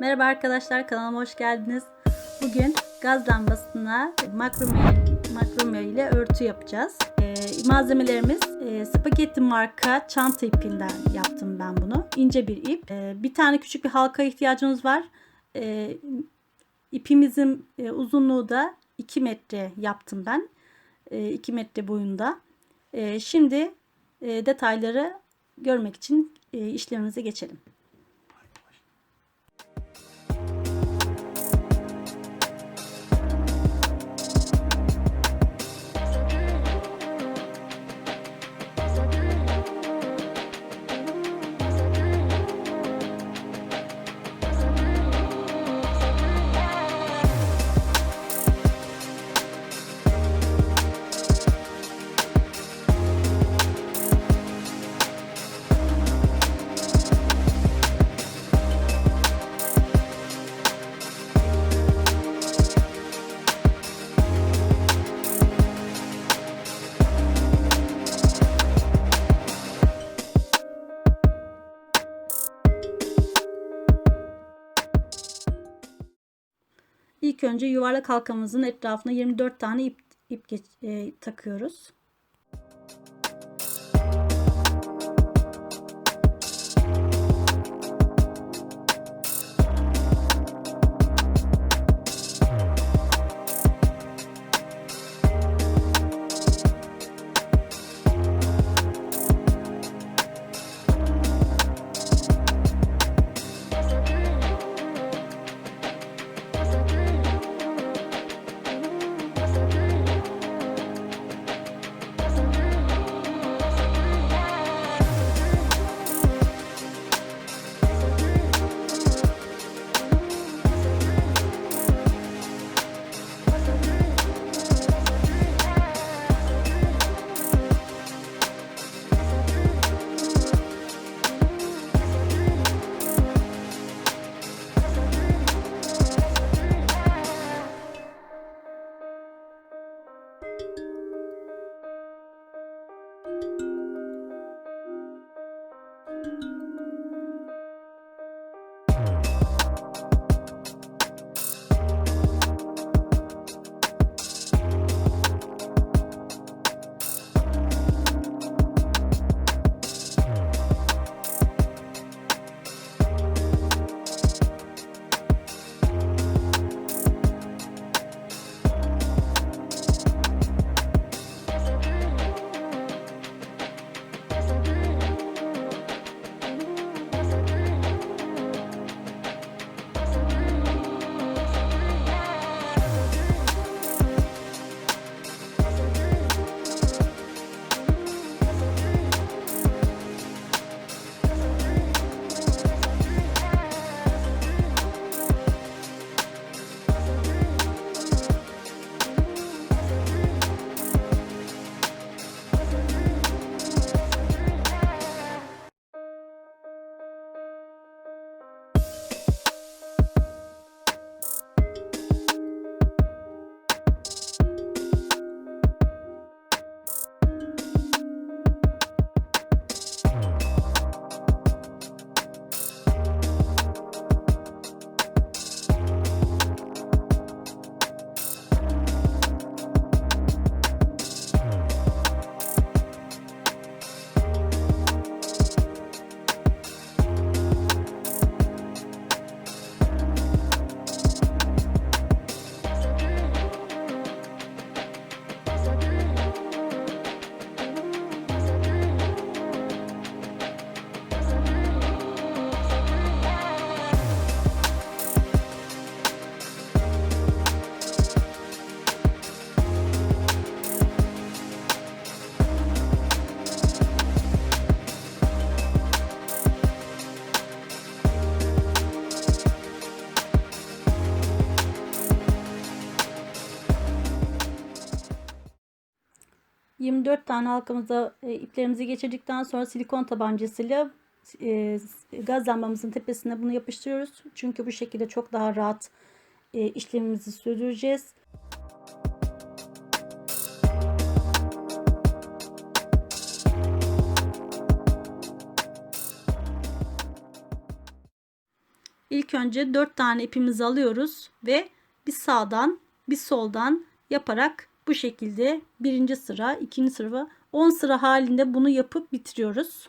Merhaba arkadaşlar kanalıma hoş geldiniz. Bugün gaz lambasına makrome, makrome ile örtü yapacağız. Ee, malzemelerimiz e, spagetti marka çanta ipinden yaptım ben bunu. İnce bir ip. Ee, bir tane küçük bir halka ihtiyacımız var. Ee, ipimizin e, uzunluğu da 2 metre yaptım ben. E, 2 metre boyunda. E, şimdi e, detayları görmek için e, işlemimize geçelim. Önce yuvarlak halkamızın etrafına 24 tane ip, ip geç, e, takıyoruz. ...24 tane halkamıza e, iplerimizi geçirdikten sonra silikon tabancasıyla e, gaz lambamızın tepesine bunu yapıştırıyoruz. Çünkü bu şekilde çok daha rahat e, işlemimizi sürdüreceğiz. ilk önce 4 tane ipimizi alıyoruz ve bir sağdan bir soldan yaparak bu şekilde birinci sıra, ikinci sıra, 10 sıra halinde bunu yapıp bitiriyoruz.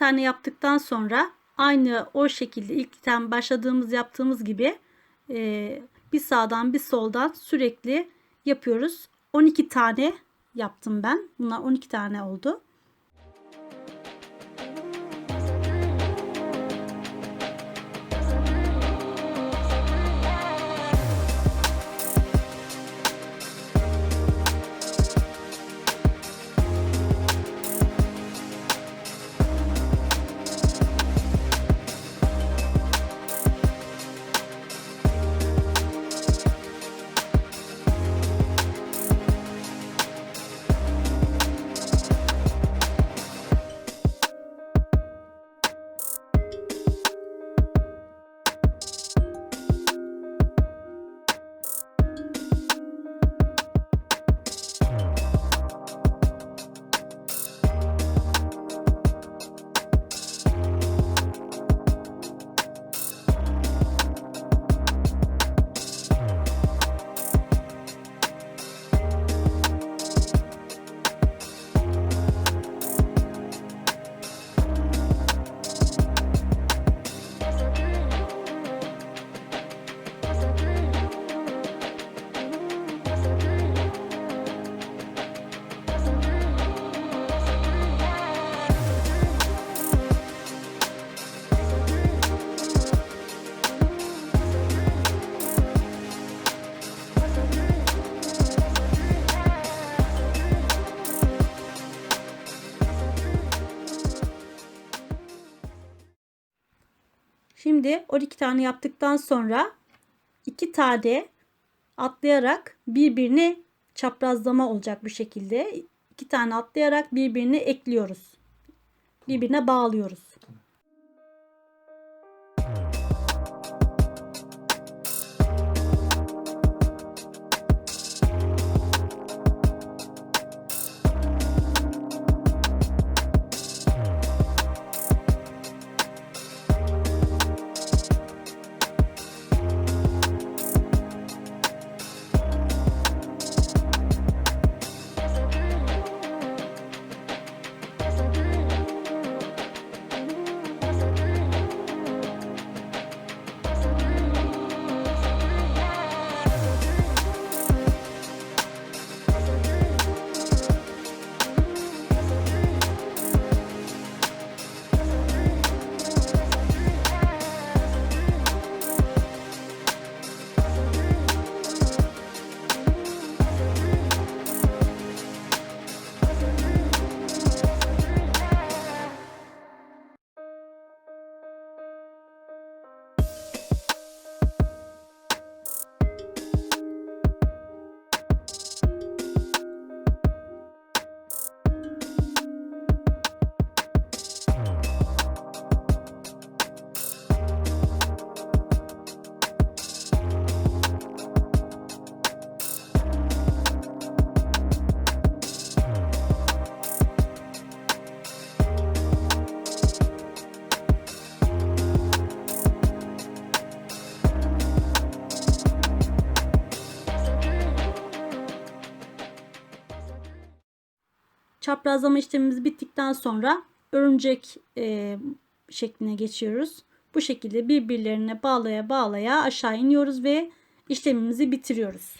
Tane yaptıktan sonra aynı o şekilde ilkten başladığımız yaptığımız gibi e, bir sağdan bir soldan sürekli yapıyoruz. 12 tane yaptım ben. Bunlar 12 tane oldu. Şimdi 12 tane yaptıktan sonra 2 tane atlayarak birbirine çaprazlama olacak bu şekilde. 2 tane atlayarak birbirini ekliyoruz. Birbirine bağlıyoruz. Çaprazlama işlemimiz bittikten sonra örümcek e, şekline geçiyoruz. Bu şekilde birbirlerine bağlaya bağlaya aşağı iniyoruz ve işlemimizi bitiriyoruz.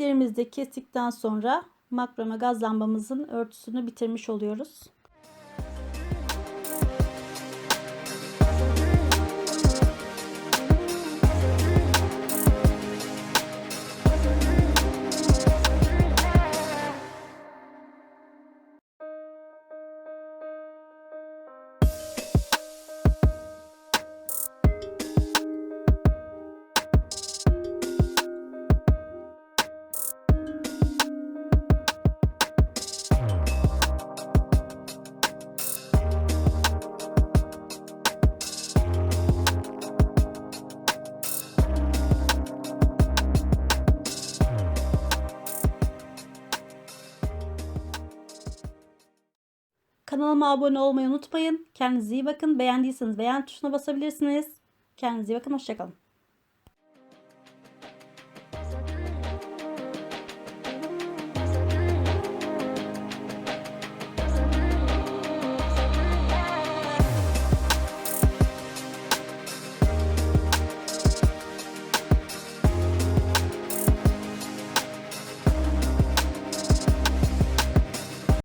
İplerimizi de kestikten sonra makrome gaz lambamızın örtüsünü bitirmiş oluyoruz. Kanalıma abone olmayı unutmayın. Kendinize iyi bakın. Beğendiyseniz beğen tuşuna basabilirsiniz. Kendinize iyi bakın. Hoşçakalın.